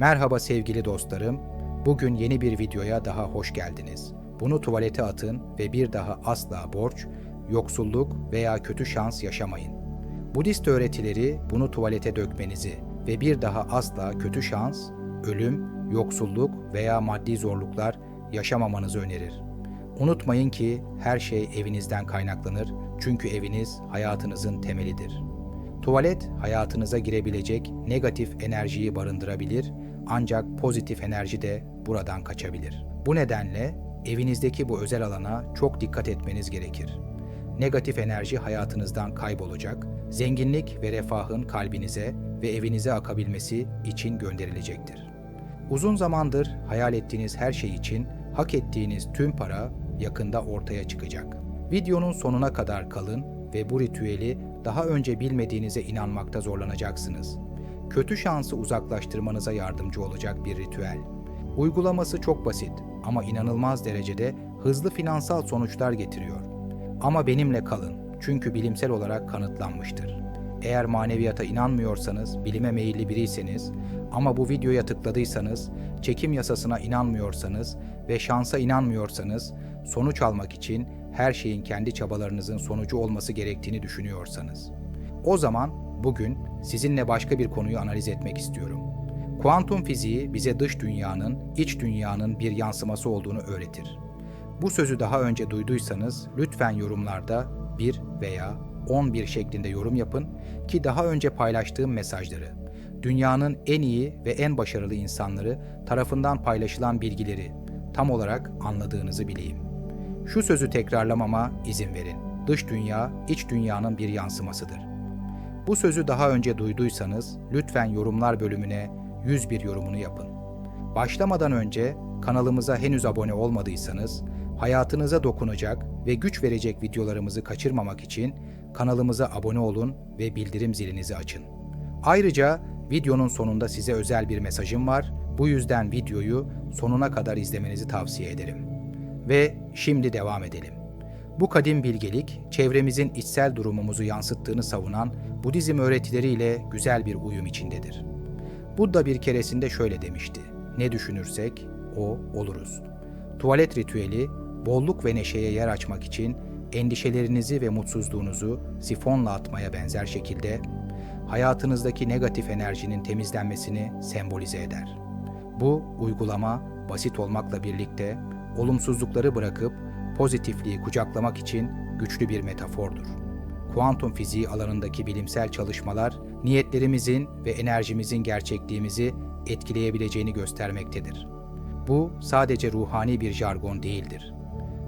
Merhaba sevgili dostlarım. Bugün yeni bir videoya daha hoş geldiniz. Bunu tuvalete atın ve bir daha asla borç, yoksulluk veya kötü şans yaşamayın. Budist öğretileri bunu tuvalete dökmenizi ve bir daha asla kötü şans, ölüm, yoksulluk veya maddi zorluklar yaşamamanızı önerir. Unutmayın ki her şey evinizden kaynaklanır çünkü eviniz hayatınızın temelidir. Tuvalet hayatınıza girebilecek negatif enerjiyi barındırabilir ancak pozitif enerji de buradan kaçabilir. Bu nedenle evinizdeki bu özel alana çok dikkat etmeniz gerekir. Negatif enerji hayatınızdan kaybolacak, zenginlik ve refahın kalbinize ve evinize akabilmesi için gönderilecektir. Uzun zamandır hayal ettiğiniz her şey için hak ettiğiniz tüm para yakında ortaya çıkacak. Videonun sonuna kadar kalın ve bu ritüeli daha önce bilmediğinize inanmakta zorlanacaksınız. Kötü şansı uzaklaştırmanıza yardımcı olacak bir ritüel. Uygulaması çok basit ama inanılmaz derecede hızlı finansal sonuçlar getiriyor. Ama benimle kalın çünkü bilimsel olarak kanıtlanmıştır. Eğer maneviyata inanmıyorsanız, bilime meyilli biriyseniz ama bu videoya tıkladıysanız, çekim yasasına inanmıyorsanız ve şansa inanmıyorsanız, sonuç almak için her şeyin kendi çabalarınızın sonucu olması gerektiğini düşünüyorsanız. O zaman bugün sizinle başka bir konuyu analiz etmek istiyorum. Kuantum fiziği bize dış dünyanın, iç dünyanın bir yansıması olduğunu öğretir. Bu sözü daha önce duyduysanız lütfen yorumlarda bir veya 11 şeklinde yorum yapın ki daha önce paylaştığım mesajları, dünyanın en iyi ve en başarılı insanları tarafından paylaşılan bilgileri tam olarak anladığınızı bileyim. Şu sözü tekrarlamama izin verin. Dış dünya, iç dünyanın bir yansımasıdır. Bu sözü daha önce duyduysanız lütfen yorumlar bölümüne 101 yorumunu yapın. Başlamadan önce kanalımıza henüz abone olmadıysanız hayatınıza dokunacak ve güç verecek videolarımızı kaçırmamak için kanalımıza abone olun ve bildirim zilinizi açın. Ayrıca videonun sonunda size özel bir mesajım var. Bu yüzden videoyu sonuna kadar izlemenizi tavsiye ederim. Ve şimdi devam edelim. Bu kadim bilgelik, çevremizin içsel durumumuzu yansıttığını savunan Budizm öğretileriyle güzel bir uyum içindedir. Buddha bir keresinde şöyle demişti. Ne düşünürsek o oluruz. Tuvalet ritüeli bolluk ve neşeye yer açmak için endişelerinizi ve mutsuzluğunuzu sifonla atmaya benzer şekilde hayatınızdaki negatif enerjinin temizlenmesini sembolize eder. Bu uygulama basit olmakla birlikte olumsuzlukları bırakıp pozitifliği kucaklamak için güçlü bir metafordur. Kuantum fiziği alanındaki bilimsel çalışmalar niyetlerimizin ve enerjimizin gerçekliğimizi etkileyebileceğini göstermektedir. Bu sadece ruhani bir jargon değildir.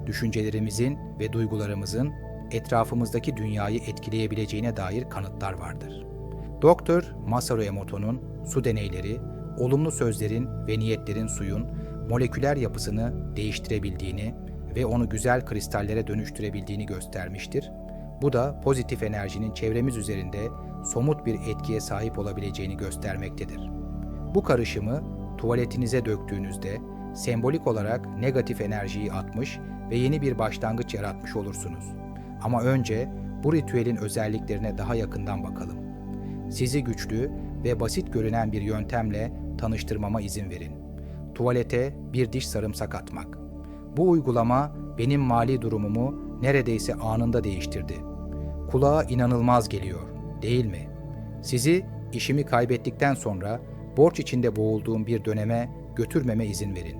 Düşüncelerimizin ve duygularımızın etrafımızdaki dünyayı etkileyebileceğine dair kanıtlar vardır. Doktor Masaru Emoto'nun su deneyleri, olumlu sözlerin ve niyetlerin suyun moleküler yapısını değiştirebildiğini ve onu güzel kristallere dönüştürebildiğini göstermiştir. Bu da pozitif enerjinin çevremiz üzerinde somut bir etkiye sahip olabileceğini göstermektedir. Bu karışımı tuvaletinize döktüğünüzde sembolik olarak negatif enerjiyi atmış ve yeni bir başlangıç yaratmış olursunuz. Ama önce bu ritüelin özelliklerine daha yakından bakalım. Sizi güçlü ve basit görünen bir yöntemle tanıştırmama izin verin. Tuvalete bir diş sarımsak atmak. Bu uygulama benim mali durumumu neredeyse anında değiştirdi. Kulağa inanılmaz geliyor, değil mi? Sizi işimi kaybettikten sonra borç içinde boğulduğum bir döneme götürmeme izin verin.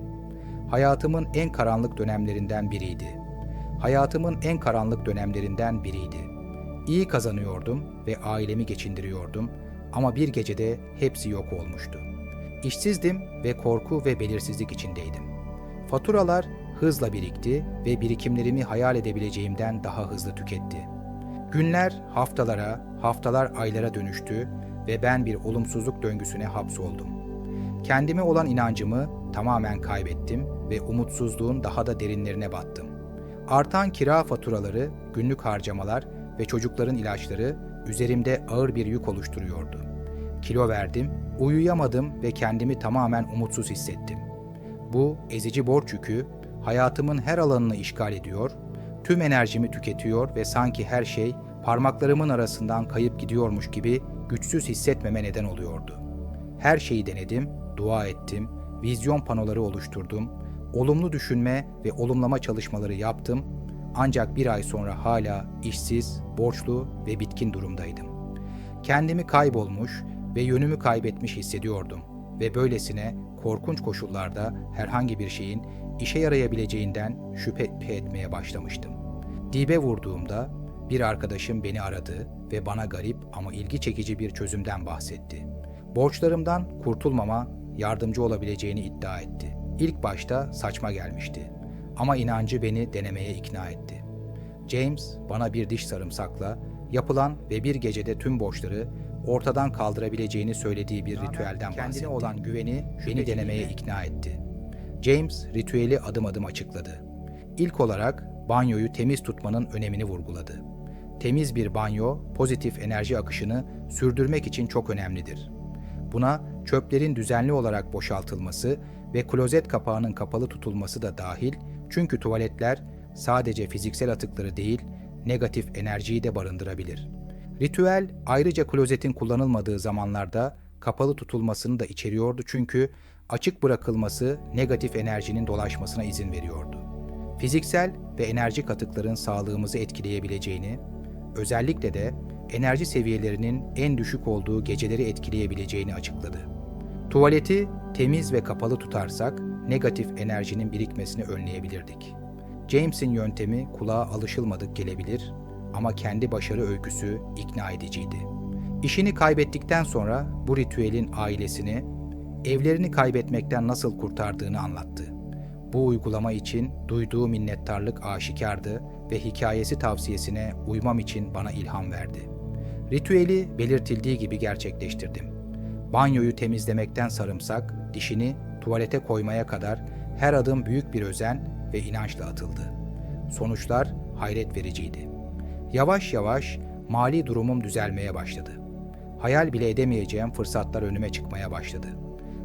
Hayatımın en karanlık dönemlerinden biriydi. Hayatımın en karanlık dönemlerinden biriydi. İyi kazanıyordum ve ailemi geçindiriyordum ama bir gecede hepsi yok olmuştu. İşsizdim ve korku ve belirsizlik içindeydim. Faturalar hızla birikti ve birikimlerimi hayal edebileceğimden daha hızlı tüketti. Günler haftalara, haftalar aylara dönüştü ve ben bir olumsuzluk döngüsüne hapsoldum. Kendime olan inancımı tamamen kaybettim ve umutsuzluğun daha da derinlerine battım. Artan kira faturaları, günlük harcamalar ve çocukların ilaçları üzerimde ağır bir yük oluşturuyordu. Kilo verdim, uyuyamadım ve kendimi tamamen umutsuz hissettim. Bu ezici borç yükü hayatımın her alanını işgal ediyor, tüm enerjimi tüketiyor ve sanki her şey parmaklarımın arasından kayıp gidiyormuş gibi güçsüz hissetmeme neden oluyordu. Her şeyi denedim, dua ettim, vizyon panoları oluşturdum, olumlu düşünme ve olumlama çalışmaları yaptım. Ancak bir ay sonra hala işsiz, borçlu ve bitkin durumdaydım. Kendimi kaybolmuş ve yönümü kaybetmiş hissediyordum ve böylesine korkunç koşullarda herhangi bir şeyin işe yarayabileceğinden şüphe etmeye başlamıştım. Dibe vurduğumda bir arkadaşım beni aradı ve bana garip ama ilgi çekici bir çözümden bahsetti. Borçlarımdan kurtulmama yardımcı olabileceğini iddia etti. İlk başta saçma gelmişti ama inancı beni denemeye ikna etti. James bana bir diş sarımsakla yapılan ve bir gecede tüm borçları ortadan kaldırabileceğini söylediği bir ritüelden bahsetti. olan güveni beni denemeye ikna etti. James ritüeli adım adım açıkladı. İlk olarak banyoyu temiz tutmanın önemini vurguladı. Temiz bir banyo pozitif enerji akışını sürdürmek için çok önemlidir. Buna çöplerin düzenli olarak boşaltılması ve klozet kapağının kapalı tutulması da dahil çünkü tuvaletler sadece fiziksel atıkları değil, negatif enerjiyi de barındırabilir. Ritüel ayrıca klozetin kullanılmadığı zamanlarda kapalı tutulmasını da içeriyordu çünkü açık bırakılması negatif enerjinin dolaşmasına izin veriyordu. Fiziksel ve enerjik atıkların sağlığımızı etkileyebileceğini, özellikle de enerji seviyelerinin en düşük olduğu geceleri etkileyebileceğini açıkladı. Tuvaleti temiz ve kapalı tutarsak negatif enerjinin birikmesini önleyebilirdik. James'in yöntemi kulağa alışılmadık gelebilir ama kendi başarı öyküsü ikna ediciydi. İşini kaybettikten sonra bu ritüelin ailesini evlerini kaybetmekten nasıl kurtardığını anlattı. Bu uygulama için duyduğu minnettarlık aşikardı ve hikayesi tavsiyesine uymam için bana ilham verdi. Ritüeli belirtildiği gibi gerçekleştirdim. Banyoyu temizlemekten sarımsak, dişini tuvalete koymaya kadar her adım büyük bir özen ve inançla atıldı. Sonuçlar hayret vericiydi. Yavaş yavaş mali durumum düzelmeye başladı. Hayal bile edemeyeceğim fırsatlar önüme çıkmaya başladı.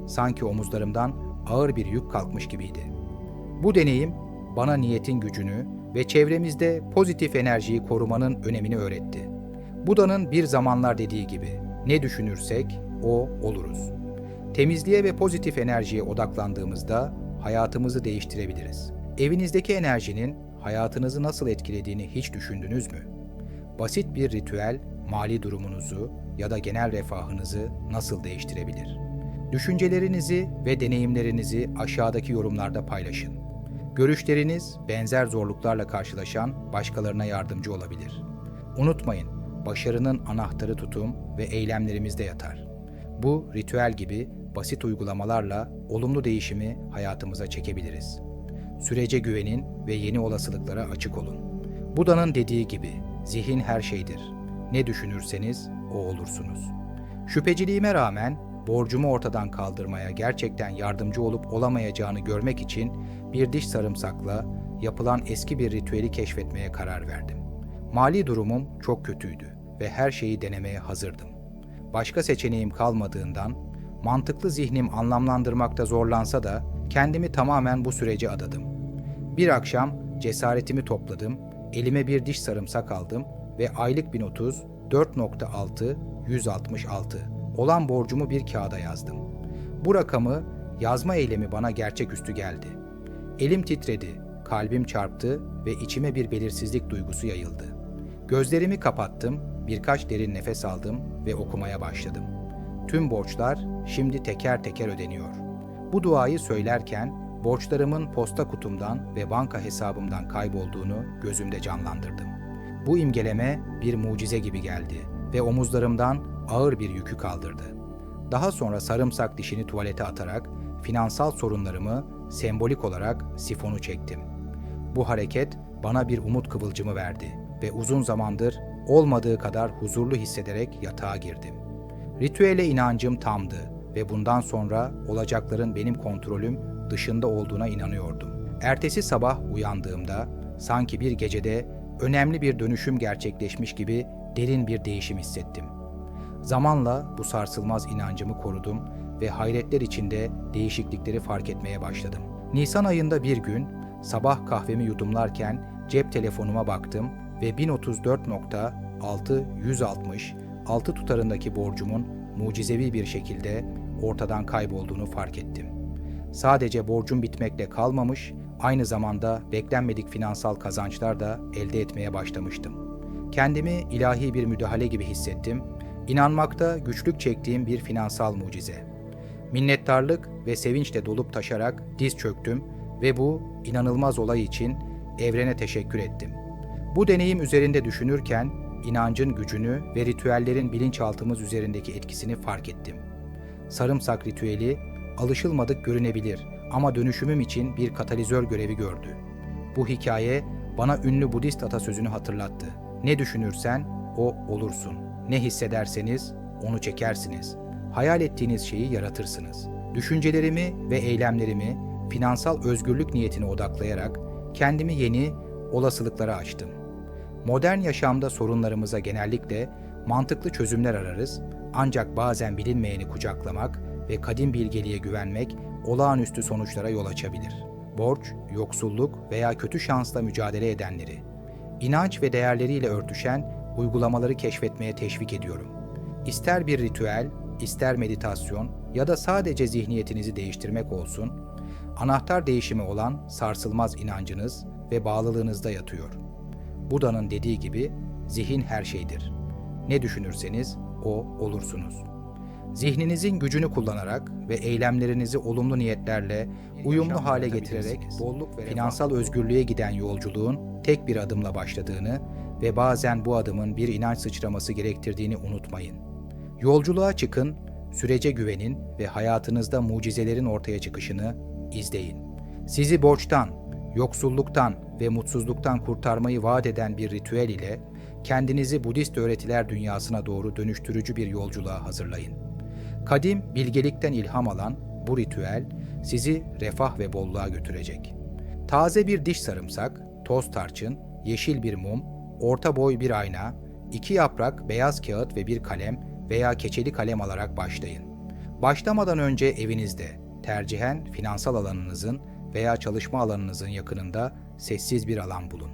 Sanki omuzlarımdan ağır bir yük kalkmış gibiydi. Bu deneyim bana niyetin gücünü ve çevremizde pozitif enerjiyi korumanın önemini öğretti. Buda'nın bir zamanlar dediği gibi ne düşünürsek o oluruz. Temizliğe ve pozitif enerjiye odaklandığımızda hayatımızı değiştirebiliriz. Evinizdeki enerjinin hayatınızı nasıl etkilediğini hiç düşündünüz mü? Basit bir ritüel mali durumunuzu ya da genel refahınızı nasıl değiştirebilir? Düşüncelerinizi ve deneyimlerinizi aşağıdaki yorumlarda paylaşın. Görüşleriniz benzer zorluklarla karşılaşan başkalarına yardımcı olabilir. Unutmayın, başarının anahtarı tutum ve eylemlerimizde yatar. Bu ritüel gibi basit uygulamalarla olumlu değişimi hayatımıza çekebiliriz. Sürece güvenin ve yeni olasılıklara açık olun. Buda'nın dediği gibi zihin her şeydir. Ne düşünürseniz o olursunuz. Şüpheciliğime rağmen borcumu ortadan kaldırmaya gerçekten yardımcı olup olamayacağını görmek için bir diş sarımsakla yapılan eski bir ritüeli keşfetmeye karar verdim. Mali durumum çok kötüydü ve her şeyi denemeye hazırdım. Başka seçeneğim kalmadığından mantıklı zihnim anlamlandırmakta zorlansa da kendimi tamamen bu sürece adadım. Bir akşam cesaretimi topladım, elime bir diş sarımsak aldım ve aylık 1030 4.6 166 olan borcumu bir kağıda yazdım. Bu rakamı yazma eylemi bana gerçeküstü geldi. Elim titredi, kalbim çarptı ve içime bir belirsizlik duygusu yayıldı. Gözlerimi kapattım, birkaç derin nefes aldım ve okumaya başladım. Tüm borçlar şimdi teker teker ödeniyor. Bu duayı söylerken borçlarımın posta kutumdan ve banka hesabımdan kaybolduğunu gözümde canlandırdım. Bu imgeleme bir mucize gibi geldi ve omuzlarımdan ağır bir yükü kaldırdı. Daha sonra sarımsak dişini tuvalete atarak finansal sorunlarımı sembolik olarak sifonu çektim. Bu hareket bana bir umut kıvılcımı verdi ve uzun zamandır olmadığı kadar huzurlu hissederek yatağa girdim. Ritüele inancım tamdı ve bundan sonra olacakların benim kontrolüm dışında olduğuna inanıyordum. Ertesi sabah uyandığımda sanki bir gecede önemli bir dönüşüm gerçekleşmiş gibi derin bir değişim hissettim. Zamanla bu sarsılmaz inancımı korudum ve hayretler içinde değişiklikleri fark etmeye başladım. Nisan ayında bir gün sabah kahvemi yudumlarken cep telefonuma baktım ve 1034.6 160 6 tutarındaki borcumun mucizevi bir şekilde ortadan kaybolduğunu fark ettim. Sadece borcum bitmekle kalmamış, aynı zamanda beklenmedik finansal kazançlar da elde etmeye başlamıştım. Kendimi ilahi bir müdahale gibi hissettim. İnanmakta güçlük çektiğim bir finansal mucize. Minnettarlık ve sevinçle dolup taşarak diz çöktüm ve bu inanılmaz olay için evrene teşekkür ettim. Bu deneyim üzerinde düşünürken inancın gücünü ve ritüellerin bilinçaltımız üzerindeki etkisini fark ettim. Sarımsak ritüeli alışılmadık görünebilir ama dönüşümüm için bir katalizör görevi gördü. Bu hikaye bana ünlü Budist atasözünü hatırlattı. Ne düşünürsen o olursun. Ne hissederseniz onu çekersiniz. Hayal ettiğiniz şeyi yaratırsınız. Düşüncelerimi ve eylemlerimi finansal özgürlük niyetine odaklayarak kendimi yeni olasılıklara açtım. Modern yaşamda sorunlarımıza genellikle mantıklı çözümler ararız ancak bazen bilinmeyeni kucaklamak ve kadim bilgeliğe güvenmek olağanüstü sonuçlara yol açabilir. Borç, yoksulluk veya kötü şansla mücadele edenleri, inanç ve değerleriyle örtüşen uygulamaları keşfetmeye teşvik ediyorum. İster bir ritüel, ister meditasyon ya da sadece zihniyetinizi değiştirmek olsun, anahtar değişimi olan sarsılmaz inancınız ve bağlılığınızda yatıyor. Buda'nın dediği gibi zihin her şeydir. Ne düşünürseniz o olursunuz. Zihninizin gücünü kullanarak ve eylemlerinizi olumlu niyetlerle uyumlu hale getirerek bolluk ve finansal özgürlüğe giden yolculuğun tek bir adımla başladığını ve bazen bu adımın bir inanç sıçraması gerektirdiğini unutmayın. Yolculuğa çıkın, sürece güvenin ve hayatınızda mucizelerin ortaya çıkışını izleyin. Sizi borçtan, yoksulluktan ve mutsuzluktan kurtarmayı vaat eden bir ritüel ile kendinizi Budist öğretiler dünyasına doğru dönüştürücü bir yolculuğa hazırlayın. Kadim bilgelikten ilham alan bu ritüel sizi refah ve bolluğa götürecek. Taze bir diş sarımsak, toz tarçın, yeşil bir mum, orta boy bir ayna, iki yaprak beyaz kağıt ve bir kalem veya keçeli kalem alarak başlayın. Başlamadan önce evinizde, tercihen finansal alanınızın veya çalışma alanınızın yakınında sessiz bir alan bulun.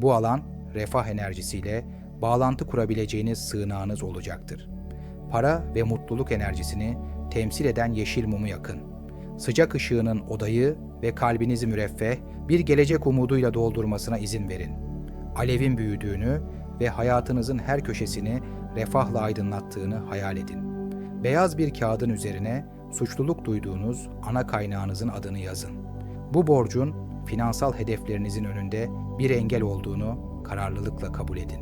Bu alan refah enerjisiyle bağlantı kurabileceğiniz sığınağınız olacaktır. Para ve mutluluk enerjisini temsil eden yeşil mumu yakın. Sıcak ışığının odayı ve kalbinizi müreffeh bir gelecek umuduyla doldurmasına izin verin. Alevin büyüdüğünü ve hayatınızın her köşesini refahla aydınlattığını hayal edin. Beyaz bir kağıdın üzerine suçluluk duyduğunuz ana kaynağınızın adını yazın. Bu borcun finansal hedeflerinizin önünde bir engel olduğunu kararlılıkla kabul edin.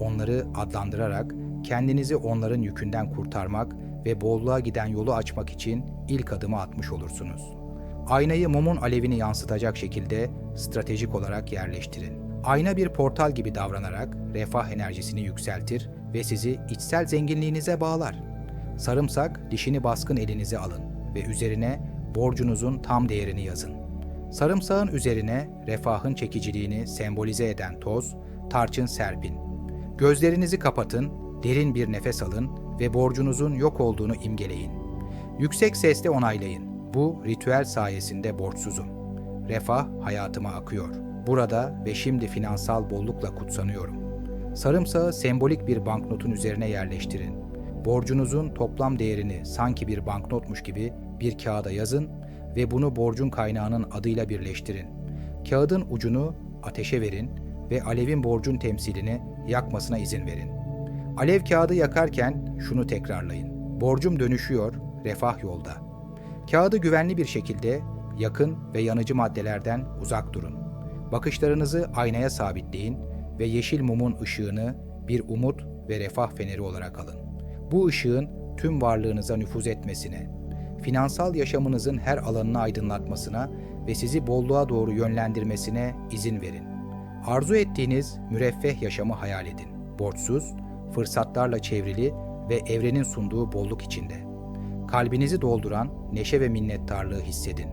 Onları adlandırarak kendinizi onların yükünden kurtarmak ve bolluğa giden yolu açmak için ilk adımı atmış olursunuz. Aynayı mumun alevini yansıtacak şekilde stratejik olarak yerleştirin. Ayna bir portal gibi davranarak refah enerjisini yükseltir ve sizi içsel zenginliğinize bağlar. Sarımsak dişini baskın elinize alın ve üzerine borcunuzun tam değerini yazın. Sarımsağın üzerine refahın çekiciliğini sembolize eden toz, tarçın serpin. Gözlerinizi kapatın, derin bir nefes alın ve borcunuzun yok olduğunu imgeleyin. Yüksek sesle onaylayın. Bu ritüel sayesinde borçsuzum. Refah hayatıma akıyor. Burada ve şimdi finansal bollukla kutsanıyorum. Sarımsağı sembolik bir banknotun üzerine yerleştirin. Borcunuzun toplam değerini sanki bir banknotmuş gibi bir kağıda yazın ve bunu borcun kaynağının adıyla birleştirin. Kağıdın ucunu ateşe verin ve alevin borcun temsilini yakmasına izin verin. Alev kağıdı yakarken şunu tekrarlayın. Borcum dönüşüyor, refah yolda. Kağıdı güvenli bir şekilde yakın ve yanıcı maddelerden uzak durun. Bakışlarınızı aynaya sabitleyin ve yeşil mumun ışığını bir umut ve refah feneri olarak alın. Bu ışığın tüm varlığınıza nüfuz etmesine, finansal yaşamınızın her alanını aydınlatmasına ve sizi bolluğa doğru yönlendirmesine izin verin. Arzu ettiğiniz müreffeh yaşamı hayal edin. Borçsuz, fırsatlarla çevrili ve evrenin sunduğu bolluk içinde. Kalbinizi dolduran neşe ve minnettarlığı hissedin.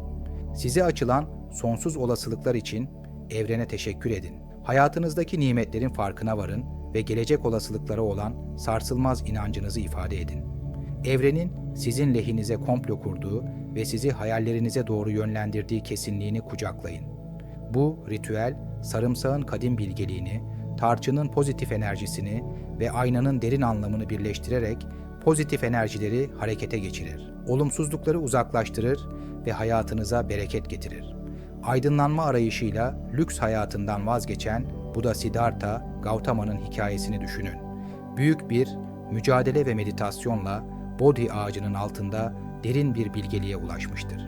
Size açılan sonsuz olasılıklar için evrene teşekkür edin. Hayatınızdaki nimetlerin farkına varın ve gelecek olasılıklara olan sarsılmaz inancınızı ifade edin. Evrenin sizin lehinize komplo kurduğu ve sizi hayallerinize doğru yönlendirdiği kesinliğini kucaklayın. Bu ritüel sarımsağın kadim bilgeliğini, tarçının pozitif enerjisini ve aynanın derin anlamını birleştirerek pozitif enerjileri harekete geçirir. Olumsuzlukları uzaklaştırır ve hayatınıza bereket getirir. Aydınlanma arayışıyla lüks hayatından vazgeçen Buda Siddhartha Gautama'nın hikayesini düşünün. Büyük bir mücadele ve meditasyonla Bodhi ağacının altında derin bir bilgeliğe ulaşmıştır.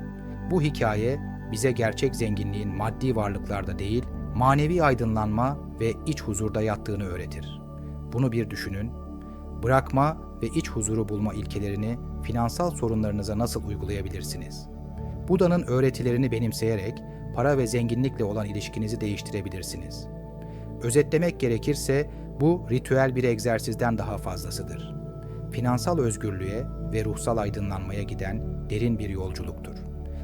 Bu hikaye bize gerçek zenginliğin maddi varlıklarda değil, manevi aydınlanma ve iç huzurda yattığını öğretir. Bunu bir düşünün. Bırakma ve iç huzuru bulma ilkelerini finansal sorunlarınıza nasıl uygulayabilirsiniz? Buda'nın öğretilerini benimseyerek para ve zenginlikle olan ilişkinizi değiştirebilirsiniz. Özetlemek gerekirse bu ritüel bir egzersizden daha fazlasıdır. Finansal özgürlüğe ve ruhsal aydınlanmaya giden derin bir yolculuktur.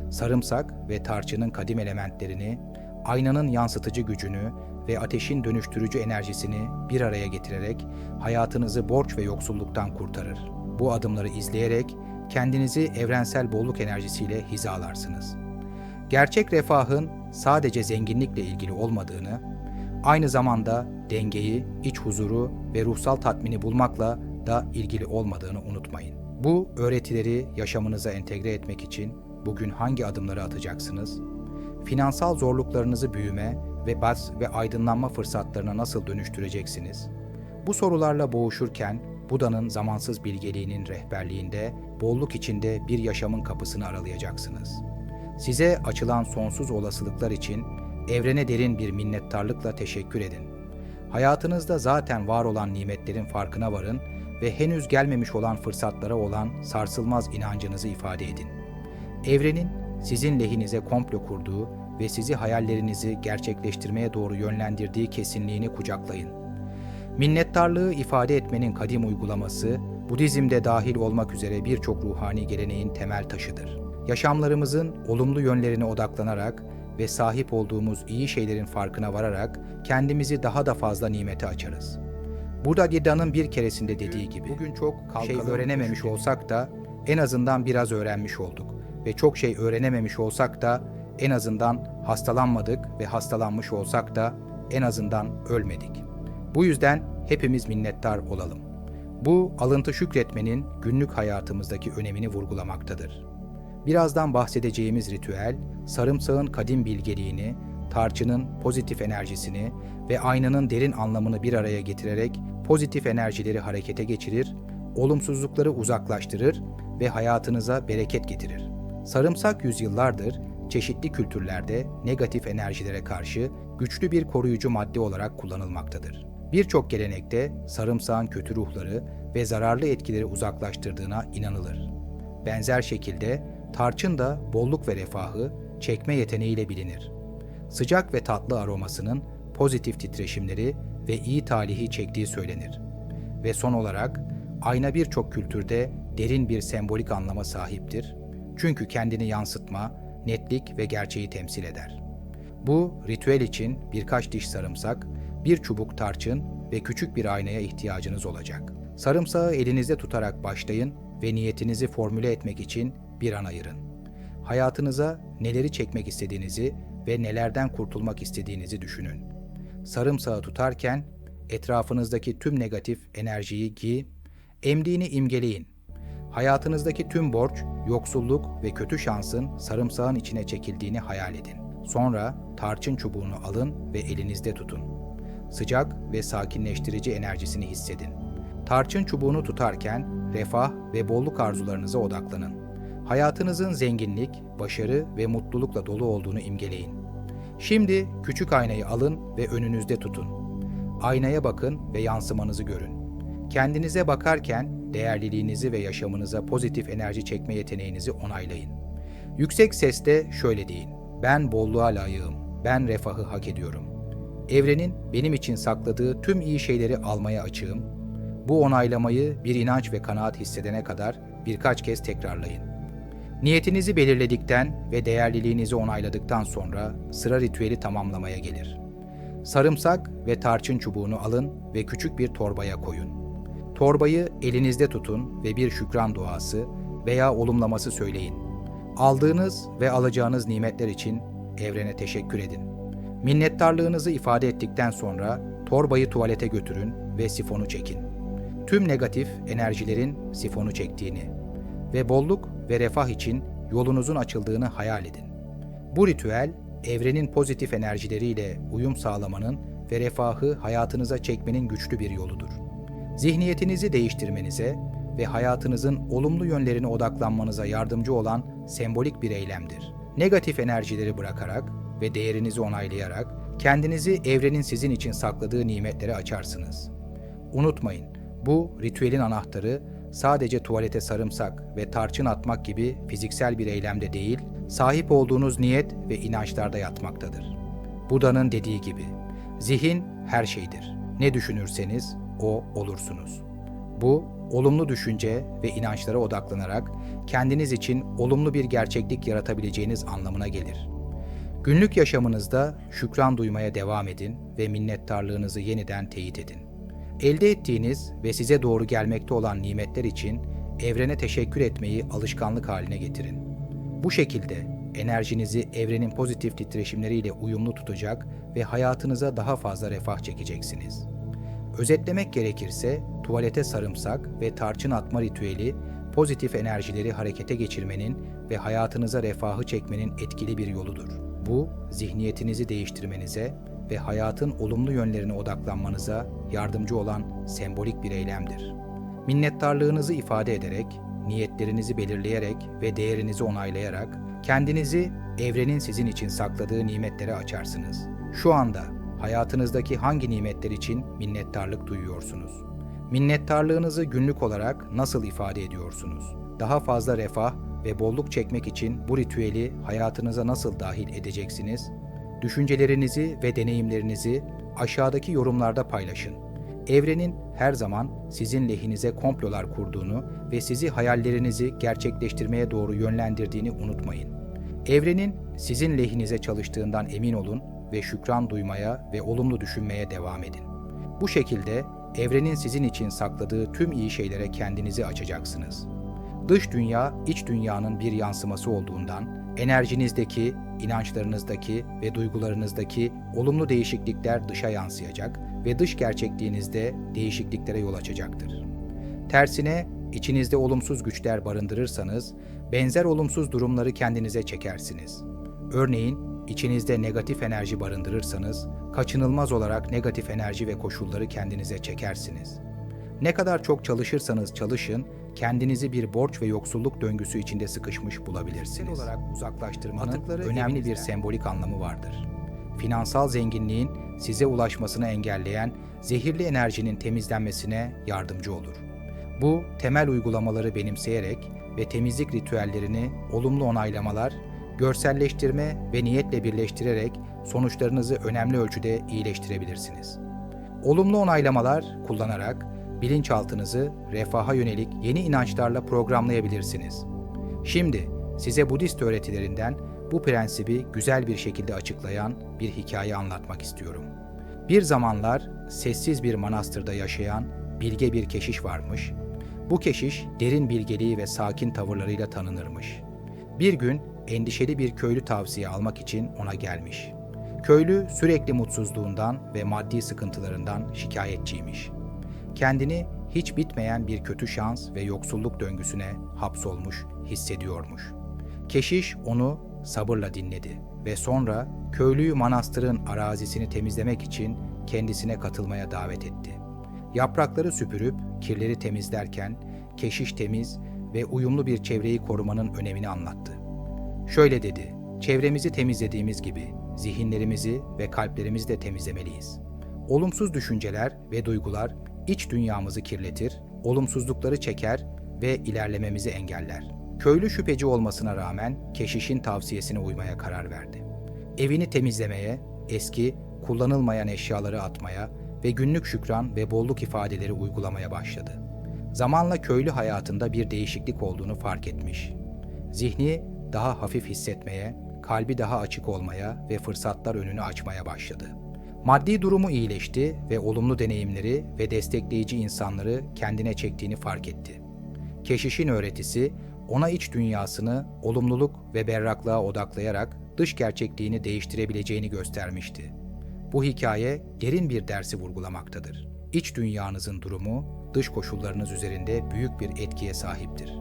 Sarımsak ve tarçının kadim elementlerini, aynanın yansıtıcı gücünü ve ateşin dönüştürücü enerjisini bir araya getirerek hayatınızı borç ve yoksulluktan kurtarır. Bu adımları izleyerek kendinizi evrensel bolluk enerjisiyle hizalarsınız. Gerçek refahın sadece zenginlikle ilgili olmadığını, aynı zamanda dengeyi, iç huzuru ve ruhsal tatmini bulmakla da ilgili olmadığını unutmayın. Bu öğretileri yaşamınıza entegre etmek için bugün hangi adımları atacaksınız? Finansal zorluklarınızı büyüme ve baz ve aydınlanma fırsatlarına nasıl dönüştüreceksiniz? Bu sorularla boğuşurken Buda'nın zamansız bilgeliğinin rehberliğinde bolluk içinde bir yaşamın kapısını aralayacaksınız. Size açılan sonsuz olasılıklar için evrene derin bir minnettarlıkla teşekkür edin. Hayatınızda zaten var olan nimetlerin farkına varın ve henüz gelmemiş olan fırsatlara olan sarsılmaz inancınızı ifade edin. Evrenin sizin lehinize komplo kurduğu ve sizi hayallerinizi gerçekleştirmeye doğru yönlendirdiği kesinliğini kucaklayın. Minnettarlığı ifade etmenin kadim uygulaması, Budizm'de dahil olmak üzere birçok ruhani geleneğin temel taşıdır. Yaşamlarımızın olumlu yönlerine odaklanarak ve sahip olduğumuz iyi şeylerin farkına vararak kendimizi daha da fazla nimete açarız. Buddha Gida'nın bir keresinde dediği gibi, bugün çok şey öğrenememiş olsak da en azından biraz öğrenmiş olduk ve çok şey öğrenememiş olsak da en azından hastalanmadık ve hastalanmış olsak da en azından ölmedik. Bu yüzden hepimiz minnettar olalım. Bu alıntı şükretmenin günlük hayatımızdaki önemini vurgulamaktadır. Birazdan bahsedeceğimiz ritüel, sarımsağın kadim bilgeliğini, tarçının pozitif enerjisini ve aynanın derin anlamını bir araya getirerek pozitif enerjileri harekete geçirir, olumsuzlukları uzaklaştırır ve hayatınıza bereket getirir. Sarımsak yüzyıllardır çeşitli kültürlerde negatif enerjilere karşı güçlü bir koruyucu madde olarak kullanılmaktadır. Birçok gelenekte sarımsağın kötü ruhları ve zararlı etkileri uzaklaştırdığına inanılır. Benzer şekilde tarçın da bolluk ve refahı çekme yeteneğiyle bilinir. Sıcak ve tatlı aromasının pozitif titreşimleri ve iyi talihi çektiği söylenir. Ve son olarak ayna birçok kültürde derin bir sembolik anlama sahiptir. Çünkü kendini yansıtma, netlik ve gerçeği temsil eder. Bu ritüel için birkaç diş sarımsak, bir çubuk tarçın ve küçük bir aynaya ihtiyacınız olacak. Sarımsağı elinizde tutarak başlayın ve niyetinizi formüle etmek için bir an ayırın. Hayatınıza neleri çekmek istediğinizi ve nelerden kurtulmak istediğinizi düşünün. Sarımsağı tutarken etrafınızdaki tüm negatif enerjiyi giy, emdiğini imgeleyin. Hayatınızdaki tüm borç, yoksulluk ve kötü şansın sarımsağın içine çekildiğini hayal edin. Sonra tarçın çubuğunu alın ve elinizde tutun. Sıcak ve sakinleştirici enerjisini hissedin. Tarçın çubuğunu tutarken refah ve bolluk arzularınıza odaklanın. Hayatınızın zenginlik, başarı ve mutlulukla dolu olduğunu imgeleyin. Şimdi küçük aynayı alın ve önünüzde tutun. Aynaya bakın ve yansımanızı görün. Kendinize bakarken değerliliğinizi ve yaşamınıza pozitif enerji çekme yeteneğinizi onaylayın. Yüksek sesle şöyle deyin. Ben bolluğa layığım. Ben refahı hak ediyorum. Evrenin benim için sakladığı tüm iyi şeyleri almaya açığım. Bu onaylamayı bir inanç ve kanaat hissedene kadar birkaç kez tekrarlayın. Niyetinizi belirledikten ve değerliliğinizi onayladıktan sonra sıra ritüeli tamamlamaya gelir. Sarımsak ve tarçın çubuğunu alın ve küçük bir torbaya koyun. Torbayı elinizde tutun ve bir şükran duası veya olumlaması söyleyin. Aldığınız ve alacağınız nimetler için evrene teşekkür edin. Minnettarlığınızı ifade ettikten sonra torbayı tuvalete götürün ve sifonu çekin. tüm negatif enerjilerin sifonu çektiğini ve bolluk ve refah için yolunuzun açıldığını hayal edin. Bu ritüel, evrenin pozitif enerjileriyle uyum sağlamanın ve refahı hayatınıza çekmenin güçlü bir yoludur. Zihniyetinizi değiştirmenize ve hayatınızın olumlu yönlerine odaklanmanıza yardımcı olan sembolik bir eylemdir. Negatif enerjileri bırakarak ve değerinizi onaylayarak kendinizi evrenin sizin için sakladığı nimetlere açarsınız. Unutmayın, bu ritüelin anahtarı sadece tuvalete sarımsak ve tarçın atmak gibi fiziksel bir eylemde değil, sahip olduğunuz niyet ve inançlarda yatmaktadır. Buda'nın dediği gibi, zihin her şeydir. Ne düşünürseniz o olursunuz. Bu, olumlu düşünce ve inançlara odaklanarak kendiniz için olumlu bir gerçeklik yaratabileceğiniz anlamına gelir. Günlük yaşamınızda şükran duymaya devam edin ve minnettarlığınızı yeniden teyit edin. Elde ettiğiniz ve size doğru gelmekte olan nimetler için evrene teşekkür etmeyi alışkanlık haline getirin. Bu şekilde enerjinizi evrenin pozitif titreşimleriyle uyumlu tutacak ve hayatınıza daha fazla refah çekeceksiniz. Özetlemek gerekirse tuvalete sarımsak ve tarçın atma ritüeli pozitif enerjileri harekete geçirmenin ve hayatınıza refahı çekmenin etkili bir yoludur. Bu zihniyetinizi değiştirmenize ve hayatın olumlu yönlerine odaklanmanıza yardımcı olan sembolik bir eylemdir. Minnettarlığınızı ifade ederek, niyetlerinizi belirleyerek ve değerinizi onaylayarak kendinizi evrenin sizin için sakladığı nimetlere açarsınız. Şu anda hayatınızdaki hangi nimetler için minnettarlık duyuyorsunuz? Minnettarlığınızı günlük olarak nasıl ifade ediyorsunuz? Daha fazla refah ve bolluk çekmek için bu ritüeli hayatınıza nasıl dahil edeceksiniz? Düşüncelerinizi ve deneyimlerinizi aşağıdaki yorumlarda paylaşın. Evrenin her zaman sizin lehinize komplolar kurduğunu ve sizi hayallerinizi gerçekleştirmeye doğru yönlendirdiğini unutmayın. Evrenin sizin lehinize çalıştığından emin olun ve şükran duymaya ve olumlu düşünmeye devam edin. Bu şekilde evrenin sizin için sakladığı tüm iyi şeylere kendinizi açacaksınız. Dış dünya, iç dünyanın bir yansıması olduğundan enerjinizdeki, inançlarınızdaki ve duygularınızdaki olumlu değişiklikler dışa yansıyacak ve dış gerçekliğinizde değişikliklere yol açacaktır. Tersine içinizde olumsuz güçler barındırırsanız benzer olumsuz durumları kendinize çekersiniz. Örneğin içinizde negatif enerji barındırırsanız kaçınılmaz olarak negatif enerji ve koşulları kendinize çekersiniz. Ne kadar çok çalışırsanız çalışın, kendinizi bir borç ve yoksulluk döngüsü içinde sıkışmış bulabilirsiniz. olarak uzaklaştırmanın Atıkları önemli bir evinizden. sembolik anlamı vardır. Finansal zenginliğin size ulaşmasını engelleyen zehirli enerjinin temizlenmesine yardımcı olur. Bu temel uygulamaları benimseyerek ve temizlik ritüellerini olumlu onaylamalar, görselleştirme ve niyetle birleştirerek sonuçlarınızı önemli ölçüde iyileştirebilirsiniz. Olumlu onaylamalar kullanarak bilinçaltınızı refaha yönelik yeni inançlarla programlayabilirsiniz. Şimdi size Budist öğretilerinden bu prensibi güzel bir şekilde açıklayan bir hikaye anlatmak istiyorum. Bir zamanlar sessiz bir manastırda yaşayan bilge bir keşiş varmış. Bu keşiş derin bilgeliği ve sakin tavırlarıyla tanınırmış. Bir gün endişeli bir köylü tavsiye almak için ona gelmiş. Köylü sürekli mutsuzluğundan ve maddi sıkıntılarından şikayetçiymiş. Kendini hiç bitmeyen bir kötü şans ve yoksulluk döngüsüne hapsolmuş hissediyormuş. Keşiş onu sabırla dinledi ve sonra köylüyü manastırın arazisini temizlemek için kendisine katılmaya davet etti. Yaprakları süpürüp kirleri temizlerken keşiş temiz ve uyumlu bir çevreyi korumanın önemini anlattı. Şöyle dedi, çevremizi temizlediğimiz gibi zihinlerimizi ve kalplerimizi de temizlemeliyiz. Olumsuz düşünceler ve duygular iç dünyamızı kirletir, olumsuzlukları çeker ve ilerlememizi engeller. Köylü şüpheci olmasına rağmen keşişin tavsiyesine uymaya karar verdi. Evini temizlemeye, eski, kullanılmayan eşyaları atmaya ve günlük şükran ve bolluk ifadeleri uygulamaya başladı. Zamanla köylü hayatında bir değişiklik olduğunu fark etmiş. Zihni daha hafif hissetmeye, kalbi daha açık olmaya ve fırsatlar önünü açmaya başladı. Maddi durumu iyileşti ve olumlu deneyimleri ve destekleyici insanları kendine çektiğini fark etti. Keşişin öğretisi ona iç dünyasını olumluluk ve berraklığa odaklayarak dış gerçekliğini değiştirebileceğini göstermişti. Bu hikaye derin bir dersi vurgulamaktadır. İç dünyanızın durumu dış koşullarınız üzerinde büyük bir etkiye sahiptir.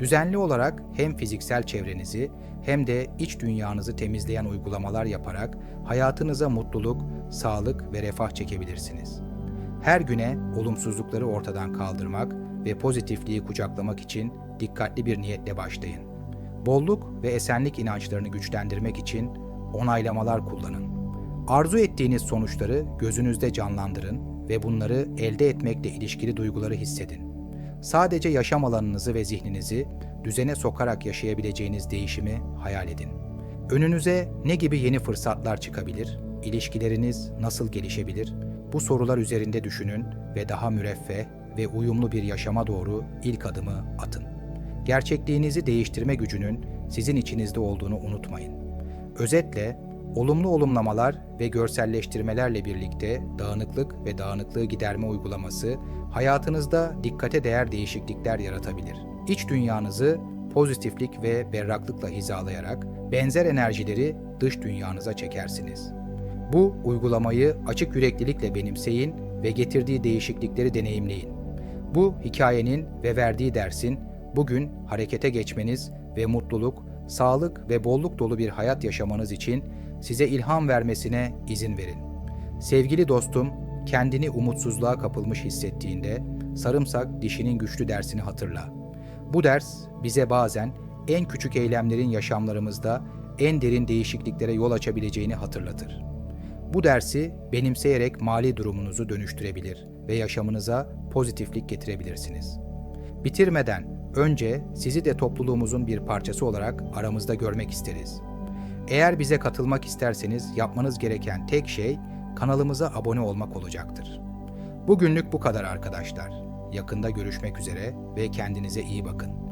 Düzenli olarak hem fiziksel çevrenizi hem de iç dünyanızı temizleyen uygulamalar yaparak hayatınıza mutluluk, sağlık ve refah çekebilirsiniz. Her güne olumsuzlukları ortadan kaldırmak ve pozitifliği kucaklamak için dikkatli bir niyetle başlayın. Bolluk ve esenlik inançlarını güçlendirmek için onaylamalar kullanın. Arzu ettiğiniz sonuçları gözünüzde canlandırın ve bunları elde etmekle ilişkili duyguları hissedin. Sadece yaşam alanınızı ve zihninizi düzene sokarak yaşayabileceğiniz değişimi hayal edin. Önünüze ne gibi yeni fırsatlar çıkabilir? İlişkileriniz nasıl gelişebilir? Bu sorular üzerinde düşünün ve daha müreffeh ve uyumlu bir yaşama doğru ilk adımı atın. Gerçekliğinizi değiştirme gücünün sizin içinizde olduğunu unutmayın. Özetle, olumlu olumlamalar ve görselleştirmelerle birlikte dağınıklık ve dağınıklığı giderme uygulaması hayatınızda dikkate değer değişiklikler yaratabilir. İç dünyanızı pozitiflik ve berraklıkla hizalayarak benzer enerjileri dış dünyanıza çekersiniz. Bu uygulamayı açık yüreklilikle benimseyin ve getirdiği değişiklikleri deneyimleyin. Bu hikayenin ve verdiği dersin bugün harekete geçmeniz ve mutluluk, sağlık ve bolluk dolu bir hayat yaşamanız için size ilham vermesine izin verin. Sevgili dostum, kendini umutsuzluğa kapılmış hissettiğinde sarımsak dişinin güçlü dersini hatırla. Bu ders bize bazen en küçük eylemlerin yaşamlarımızda en derin değişikliklere yol açabileceğini hatırlatır. Bu dersi benimseyerek mali durumunuzu dönüştürebilir ve yaşamınıza pozitiflik getirebilirsiniz. Bitirmeden önce sizi de topluluğumuzun bir parçası olarak aramızda görmek isteriz. Eğer bize katılmak isterseniz yapmanız gereken tek şey kanalımıza abone olmak olacaktır. Bugünlük bu kadar arkadaşlar. Yakında görüşmek üzere ve kendinize iyi bakın.